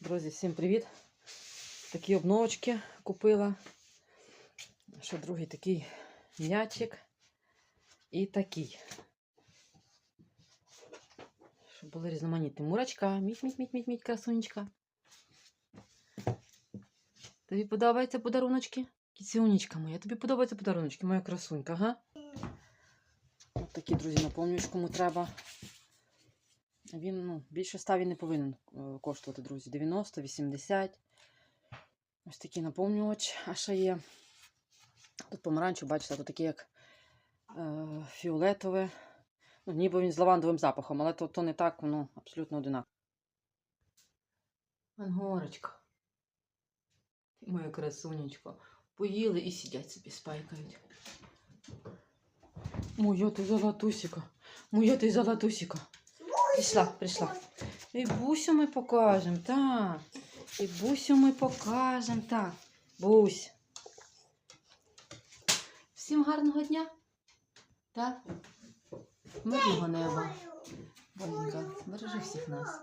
Друзі, всім привіт! Такі обновочки купила. Ще другий такий м'ячик. І такий. Щоб були різноманітні. Мурачка. Міть, міть, міть, міть, міть, красунечка. Тобі подобаються подаруночки? Кіцюнечка моя. Тобі подобаються подаруночки, моя красунька, га? От такі, друзі, наповнюєш, кому треба. Він ну, більше 100 він не повинен е, коштувати, друзі. 90, 80. Ось такий наповнювач. А є. Тут помаранчу, бачите, тут таке як е, фіолетове. Ну, ніби він з лавандовим запахом, але то, то не так, воно абсолютно одинаково. Ангорочка. Моя красунечко. Поїли і сидять собі спайкають. Моя ти золотусіка. Моя ти золотусіка. Прийшла, прийшла. І бусю ми покажемо, так. І бусю ми покажемо, так. Бусь. Всім гарного дня. Так? Мирного неба. Бонька, бережи всіх нас.